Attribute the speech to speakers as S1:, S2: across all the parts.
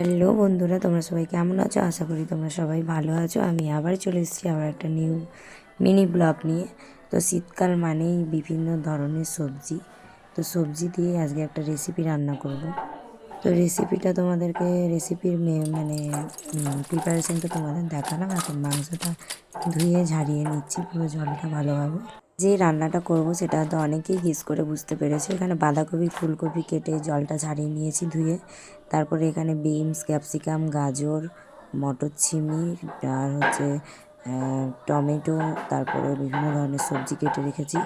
S1: Hello বন্ধুরা, তোমরা সবাই কেমন আছো? আশা করি তোমরা সবাই ভালো আছো। আমি আবার চলে এসেছি আবার একটা নিউ মিনি ব্লগ নিয়ে। তো শীতকাল মানেই বিভিন্ন ধরনের সবজি। তো সবজি দিয়ে আজকে একটা রেসিপি রান্না করব। তো রেসিপিটা তোমাদেরকে রেসিপির মানে প্রিপারেশনটা তোমাদের দেখালাম। এখন মাংসটা ধুয়ে ঝারিয়ে নিচ্ছি, পুরো জলটা ভালোভাবে। যে রান্নাটা করব সেটা তো অনেকেই হিস করে বুঝতে পেরেছে। এখানে বাঁধাকপি, ফুলকপি কেটে জলটা ছাড়িয়ে নিয়েছি ধুয়ে। তারপরে এখানে বিনস, ক্যাপসিকাম, গাজর মটর ছিমি আর হচ্ছে টমেটো, তারপরে বিভিন্ন ধরনের সবজি কেটে রেখেছি।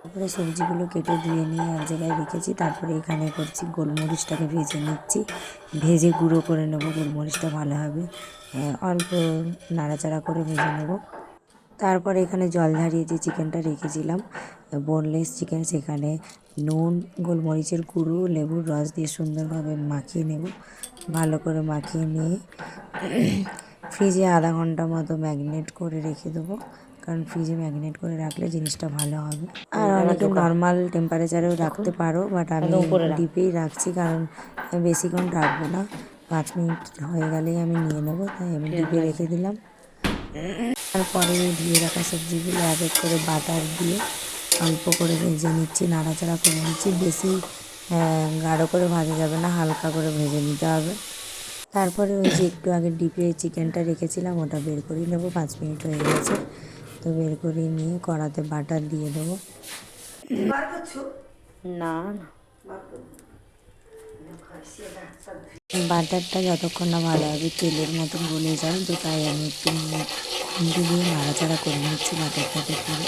S1: তারপরে সবজিগুলো কেটে ধুয়ে নিয়ে এক জায়গায় রেখেছি। তারপরে এখানে করছি গোলমরিচটাকে ভেজে নিচ্ছি। ভেজে গুঁড়ো করে নেব, গোলমরিচটা ভালো হবে। অল্প নাড়াচাড়া করে ভেজে নেব। তারপরে এখানে জল ঝারিয়ে যে চিকেনটা রেখেছিলাম বোনলেস চিকেন সেখানে নুন গোলমরিচের গুঁড়ো লেবুর রস দিয়ে সুন্দরভাবে মাখিয়ে নেব। ভালো করে মাখিয়ে নিয়ে ফ্রিজে আধা ঘণ্টা মতো ম্যাগনেট করে রেখে দেবো কারণ ফ্রিজে ম্যাগনেট করে রাখলে জিনিসটা ভালো হবে। আর অনেকে নর্মাল টেম্পারেচারেও রাখতে পারো বাট আমি ডিপেই রাখছি কারণ বেশিক্ষণ রাখব না। পাঁচ মিনিট হয়ে গেলেই আমি নিয়ে নেব তাই আমি ডিপে রেখে দিলাম। তারপরে ধুয়ে রাখা সবজিগুলো এক এক করে বাটার দিয়ে অল্প করে ভেজে নিচ্ছি নাড়াচাড়া করে নিচ্ছি। বেশি গাঢ় করে ভাজা যাবে না হালকা করে ভেজে নিতে হবে। তারপরে ওই যে একটু আগে ডিপে চিকেনটা রেখেছিলাম ওটা বের করে নেব পাঁচ মিনিট হয়ে গেছে। তো বের করে নিয়ে কড়াতে বাটার দিয়ে দেবো। না বাটারটা যতক্ষণ না ভালো হবে, তেলের মতন গলে যায় তো তাই আমি একটু খুন্তি দিয়ে নাড়াচাড়া করে নিচ্ছি বাটারটাকে পুরো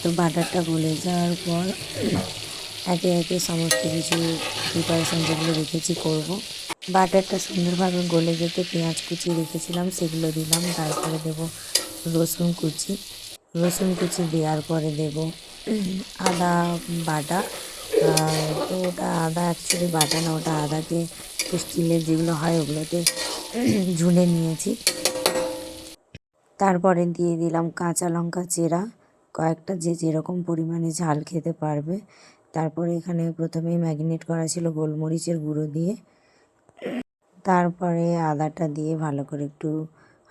S1: তো বাটারটা গলে যাওয়ার পর একে একে সমস্ত কিছু প্রিপারেশন যেগুলো রেখেছি করব। বাটারটা সুন্দরভাবে গলে যেতে পেঁয়াজ কুচি রেখেছিলাম, সেগুলো দিলাম, তারপরে দেব রসুন কুচি। রসুন কুচি দেওয়ার পরে দেব আদা বাটা। তো ওটা আদা অ্যাকচুয়ালি বাটা না, ওটা আদাকে স্টিলের যেগুলো হয় ওগুলোতে ঝুলে নিয়েছি। তারপরে দিয়ে দিলাম কাঁচা লঙ্কা চেরা, কয়েকটা যে যেরকম পরিমাণে ঝাল খেতে পারবে। তারপরে এখানে প্রথমে ম্যাগনেট করা ছিল গোলমরিচের গুঁড়ো দিয়ে। তারপরে আদাটা দিয়ে ভালো করে একটু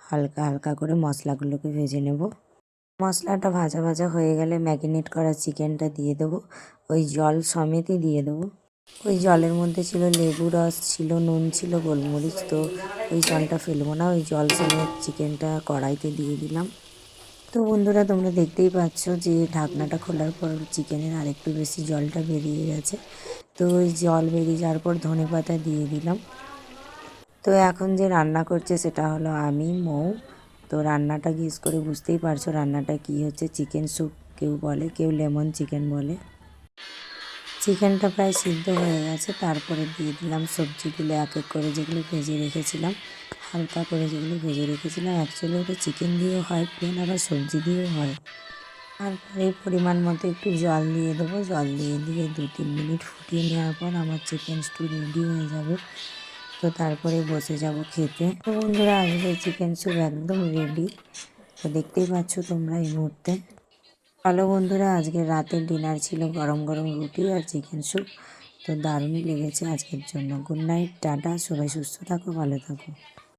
S1: হালকা হালকা করে মশলাগুলোকে ভেজে নেব। মশলাটা ভাজা ভাজা হয়ে গেলে ম্যাগনেট করা চিকেনটা দিয়ে দেবো। ওই জল সমেতই দিয়ে দেবো। ওই জলের মধ্যে ছিল লেবু রস, ছিল নুন, ছিল গোলমরিচ, তো ওই জলটা ফেলব না, ওই জল সমেত চিকেনটা কড়াইতে দিয়ে দিলাম। তো বন্ধুরা, তোমরা দেখতেই পাচ্ছ যে ঢাকনাটা খোলার পর চিকেনের আরেকটু বেশি জলটা বেরিয়ে গেছে। তো ওই জল বেরিয়ে যাওয়ার পর ধনে পাতা দিয়ে দিলাম। তো এখন যে রান্না করছে সেটা হলো আমি, মৌ। তো রান্নাটা গিস করে বুঝতেই পারছ, রান্নাটা কি হচ্ছে? চিকেন স্যুপ কেউ বলে, কেউ লেমন চিকেন বলে। চিকেনটা প্রায় সিদ্ধ হয়ে গেছে। তারপরে দিয়ে দিলাম সবজিগুলো এক এক করে যেগুলো ভেজে রেখেছিলাম। হালকা করে যেগুলো ভেজে রেখেছিলাম। অ্যাকচুয়ালি ওটা চিকেন দিয়েও হয় প্লেন আবার সবজি দিয়েও হয়। তারপরে পরিমাণ মতো একটু জল দিয়ে দেবো। জল দিয়ে দিয়ে দু তিন মিনিট ফুটিয়ে নেওয়ার পর আমার চিকেন স্টু রেডি হয়ে যাবে। তো তারপরে বসে যাব খেতে। তো বন্ধুরা আজকে চিকেন স্যুপ একদম রেডি তো দেখতেই পাচ্ছ তোমরা এই মুহূর্তে। ভালো বন্ধুরা, আজকে রাতের ডিনার ছিল গরম গরম রুটি আর চিকেন স্যুপ। তো দারুণই লেগেছে আজকের জন্য। গুড নাইট, টাটা, সবাই সুস্থ থাকো, ভালো থাকো।